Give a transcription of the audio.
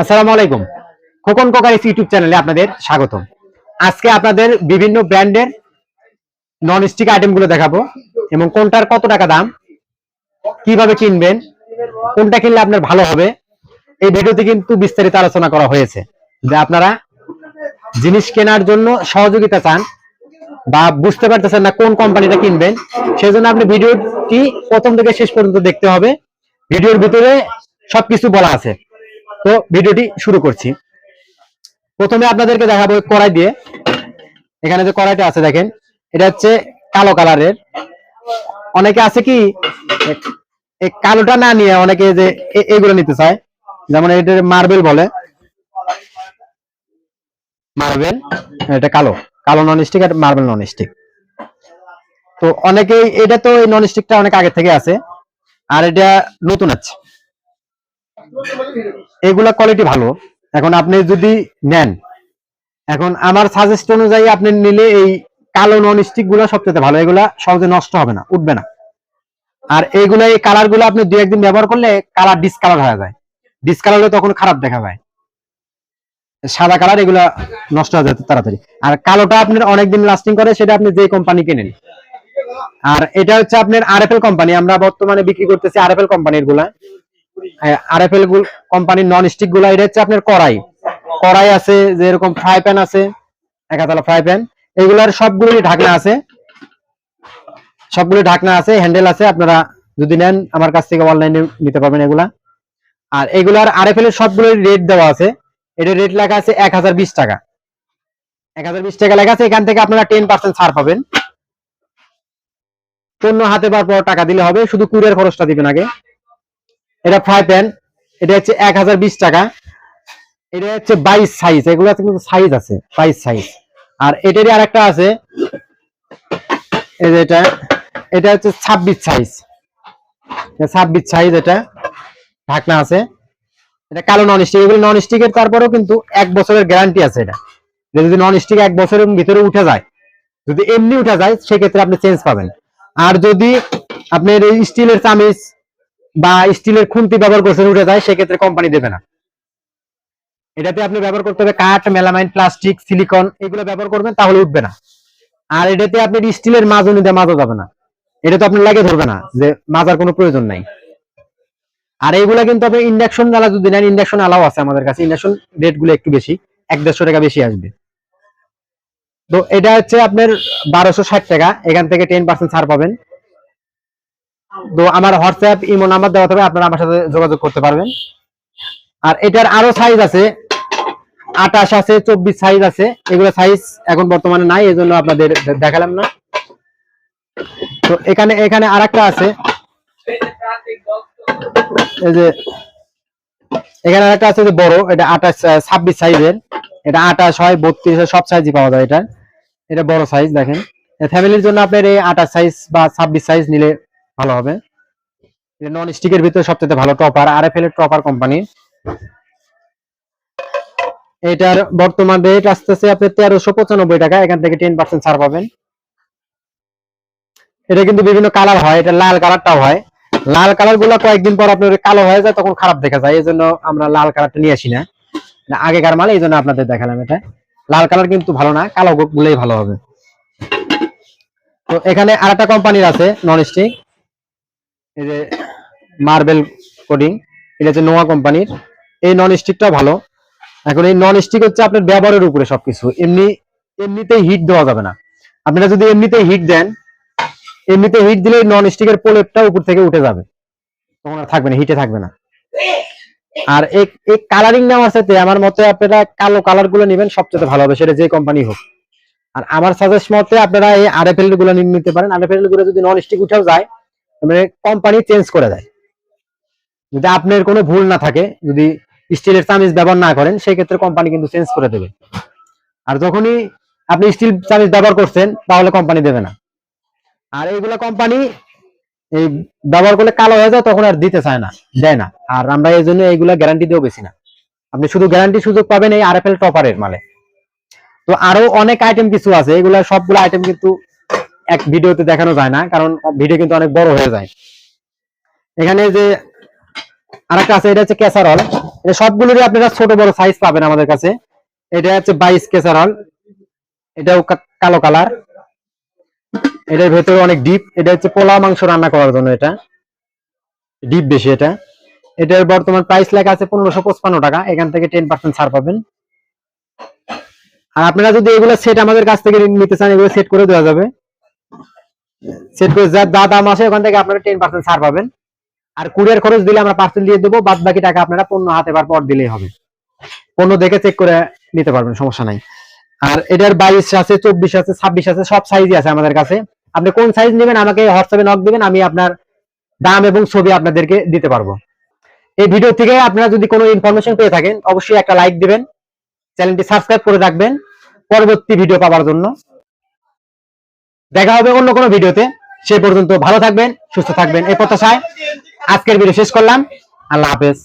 আসসালামু আলাইকুম। খোকন কোকারিস ইউটিউব চ্যানেলে আপনাদের স্বাগতম। আজকে আপনাদের বিভিন্ন ব্র্যান্ডের নন স্টিক আইটেমগুলো দেখাবো এবং কোনটার কত টাকা দাম, কীভাবে কিনবেন, কোনটা কিনলে আপনার ভালো হবে, এই ভিডিওতে কিন্তু বিস্তারিত আলোচনা করা হয়েছে। যে আপনারা জিনিস কেনার জন্য সহযোগিতা চান বা বুঝতে পারতেছেন না কোন কোম্পানিটা কিনবেন সেই সেজন্য আপনি ভিডিওটি প্রথম থেকে শেষ পর্যন্ত দেখতে হবে। ভিডিওর ভিতরে সবকিছু বলা আছে। তো ভিডিওটি শুরু করছি। প্রথমে আপনাদেরকে দেখাবো কড়াই দিয়ে। এখানে যে কড়াইটা আছে দেখেন, এটা হচ্ছে কালো কালারের। অনেকে আছে কি কালোটা না নিয়ে অনেকে যে এগুলো নিতে চায়, যেমন এটা মার্বেল বলে। মার্বেল, এটা কালো। কালো নন স্টিক আর মার্বেল নন স্টিক তো অনেকেই, এটা তো এই নন স্টিকটা অনেক আগে থেকে আছে, আর এটা নতুন আছে। এগুলা কোয়ালিটি ভালো। এখন আপনি যদি নেন, এখন আমার সাজেস্ট অনুযায়ী আপনি নিলে এই কালো নন স্টিকগুলা সবচেয়ে ভালো। এগুলা সহজে নষ্ট হবে না, উঠবে না। আর এইগুলা, এই কালারগুলো আপনি দুই একদিন ব্যবহার করলে কালার ডিসকালার হয়ে যায়। ডিসকালার হলে তখন খারাপ দেখা যায়। সাদা কালার এগুলা নষ্ট হয়ে যায় তাড়াতাড়ি। আর কালোটা আপনার অনেকদিন লাস্টিং করে, সেটা আপনি যে কোম্পানি কেনেন। আর এটা হচ্ছে আপনার আরএফএল কোম্পানি আমরা বর্তমানে বিক্রি করতেছি আরএফএল কোম্পানিরগুলা। আরএফএল কোম্পানির নন স্টিকগুলা এটা হচ্ছে আপনার কড়াই। কড়াই আছে যে এরকম ফ্রাই প্যান আছে একাতলা ফ্রাই প্যান এগুলার ঢাকনা আছে। সবগুলো ঢাকনা আছে হ্যান্ডেল আছে, আপনারা যদি নেন, আমার কাছ থেকে অনলাইনে নিতে পারবেন এগুলা। আর এগুলার আরএফএল এর সবগুলোর রেট দেওয়া আছে। এটা রেট লেখা আছে এক হাজার বিশ টাকা। এক হাজার বিশ টাকা লেখা আছে, এখান থেকে আপনারা টেন পার্সেন্ট ছাড় পাবেন। পণ্য হাতে পর টাকা দিলে হবে, শুধু কুরিয়ার খরচটা দিবেন আগে। এটা ফ্রাই প্যান এটা হচ্ছে এক হাজার বিশ টাকা। এটা হচ্ছে বাইশ সাইজ এগুলো কিন্তু সাইজ আছে, বাইশ সাইজ আর এটারই আর একটা আছে, এই যে এটা এটা হচ্ছে ছাব্বিশ সাইজ ছাব্বিশ সাইজ এটা ঢাকনা আছে। এটা কালো নন স্টিক এগুলো নন স্টিকের তারপরেও কিন্তু এক বছরের গ্যারান্টি আছে এটা। যদি নন স্টিক এক বছরের ভিতরে উঠে যায়, যদি এমনি উঠে যায়, সেক্ষেত্রে আপনি চেঞ্জ পাবেন। আর যদি আপনার স্টিলের চামিচ বা স্টিলের খুন্তি ব্যবহার করছেন, উঠে যায়, সেক্ষেত্রে কোম্পানি দেবে না। এটাতে আপনি ব্যবহার করতে হবে কাঠ মেলামাইন প্লাস্টিক সিলিকন এগুলো ব্যবহার করবেন, তাহলে উঠবে না। আর এটাতে আপনি স্টিলের মাজনি দিয়ে মাজা যাবে না। এটা তো আপনি লাগে ধরবে না, যে মাজার কোনো প্রয়োজন নাই। আর এইগুলা কিন্তু আপনি ইন্ডাকশন আলা যদি নেন ইন্ডাকশন আলাও আছে আমাদের কাছে ইন্ডাকশন রেটগুলো একটু বেশি, এক দেড়শো টাকা বেশি আসবে। তো এটা হচ্ছে আপনার বারোশো ষাট টাকা, এখান থেকে টেন পার্সেন্ট ছাড় পাবেন। তো আমার হোয়াটসঅ্যাপ, ইমো নাম্বার দেওয়া থাকবে, আপনারা আমার সাথে যোগাযোগ করতে পারবেন। আর এটার আরও সাইজ আছে, আঠাশ আছে, চব্বিশ সাইজ আছে, এগুলো সাইজ এখন বর্তমানে নাই এই জন্য আপনাদের দেখালাম না। তো এখানে এখানে আরেকটা আছে। এই যে, এখানে আরেকটা আছে যে বড়, এটা আঠাশ ছাব্বিশ সাইজের এটা আঠাশ হয়, বত্রিশ সব সাইজই পাওয়া যায় এটা এটা বড় সাইজ দেখেন। ফ্যামিলির জন্য আপনার এই আঠাশ সাইজ বা ছাব্বিশ সাইজ নিলে ভালো হবে। নন স্টিকের ভিতরে সবচেয়ে ভালো topper R F L topper company এটার বর্তমান রেট আসতেছে আপনার তেরোশো পঁচানব্বই টাকা, এখান থেকে টেন পার্সেন্ট ছাড় পাবেন। এটা কিন্তু বিভিন্ন কালার হয়, এটা লাল কালারটাও হয়। লাল কালারগুলা কয়েকদিন পর আপনার কালো হয়ে যায়, তখন খারাপ দেখা যায় এই জন্য আমরা লাল কালারটা নিয়ে আসি না। আগেকার মাল এই জন্য আপনাদের দেখালাম এটা। লাল কালার কিন্তু ভালো না, কালো গুলোই ভালো হবে। তো এখানে আরেকটা কোম্পানির আছে নন স্টিক এই যে মার্বেল কোডিং এটা হচ্ছে নোয়া কোম্পানির এই নন স্টিকটা ভালো। এখন এই নন স্টিক হচ্ছে আপনার ব্যবহারের উপরে সবকিছু। এমনি, এমনিতেই হিট দেওয়া যাবে না। আপনারা যদি এমনিতেই হিট দেন এমনিতে হিট দিলে নন স্টিকের প্রলেপটা উপর থেকে উঠে যাবে। তখন আর থাকবে না হিটে থাকবে না। আর এই কালারিং নেওয়ার সাথে আমার মতে আপনারা কালো কালারগুলো নেবেন, সবচেয়ে ভালো হবে, সেটা যে কোম্পানি হোক। আর আমার সাজেস্ট মতে আপনারা এই আরএফএলগুলো নিতে পারেন। আরএফএলগুলো যদি নন স্টিক উঠেও যায় মানে কোম্পানি চেঞ্জ করে দেয়। যদি আপনার কোনো ভুল না থাকে, যদি স্টিলের চামিজ ব্যবহার না করেন সেই ক্ষেত্রে কোম্পানি কিন্তু চেঞ্জ করে দেবে। আর যখনই আপনি স্টিল চামিজ ব্যবহার করছেন, তাহলে কোম্পানি দেবে না। আর এইগুলো কোম্পানি এই ব্যবহার করলে কালো হয়ে যায়, তখন আর দিতে চায় না, দেয় না। আর আমরা এই জন্য এইগুলা গ্যারান্টি দিয়েও বেশি না। আপনি শুধু গ্যারান্টি সুযোগ পাবেন এই আরএফএল টপারের মালে। তো আরও অনেক আইটেম কিছু আছে, এগুলা সবগুলো আইটেম কিন্তু এক ভিডিওতে দেখানো যায় না, কারণ ভিডিও কিন্তু অনেক বড় হয়ে যায়। এখানে যে আরেকটা আছে, এটা হচ্ছে ক্যাসারল। এই সবগুলোরই আপনারা ছোট বড় সাইজ পাবেন আমাদের কাছে। এটা হচ্ছে বাইশ কেসারল এটাও কালো কালার। এটার ভেতরে অনেক ডিপ এটা হচ্ছে পোলাও মাংস রান্না করার জন্য এটা। ডিপ বেশি এটা। এটার বর্তমান প্রাইস লেখা আছে পনেরোশো পঁচপান্ন টাকা। এখান থেকে টেন পার্সেন্ট ছাড় পাবেন। আর আপনারা যদি এগুলো সেট আমাদের কাছ থেকে নিতে চান, এগুলো সেট করে দেওয়া যাবে। সেট করে যা যা দাম ওখান থেকে আপনারা টেন পার্সেন্ট ছাড় পাবেন। আর কুরিয়ার খরচ দিলে আমরা দিয়ে দেবো বাদ বাকি টাকা আপনারা পণ্য হাতে পর দিলেই হবে। পণ্য দেখে চেক করে নিতে পারবেন, সমস্যা নাই। আর এটার বাইশ আছে, চব্বিশ আছে, ছাব্বিশ আছে, সব সাইজই আছে আমাদের কাছে। আপনি কোন সাইজ নেবেন, আমাকে হোয়াটসঅ্যাপে নক দিবেন, আমি আপনার দাম এবং ছবি আপনাদেরকে দিতে পারব। এই ভিডিও থেকে আপনারা যদি কোনো ইনফরমেশন পেয়ে থাকেন, অবশ্যই একটা লাইক দিবেন চ্যানেলটি সাবস্ক্রাইব করে রাখবেন। পরবর্তী ভিডিও পাওয়ার জন্য। দেখা হবে অন্য কোনো ভিডিওতে। সে পর্যন্ত ভালো থাকবেন, সুস্থ থাকবেন, এই প্রত্যাশায় আজকের ভিডিও শেষ করলাম। আল্লাহ হাফেজ।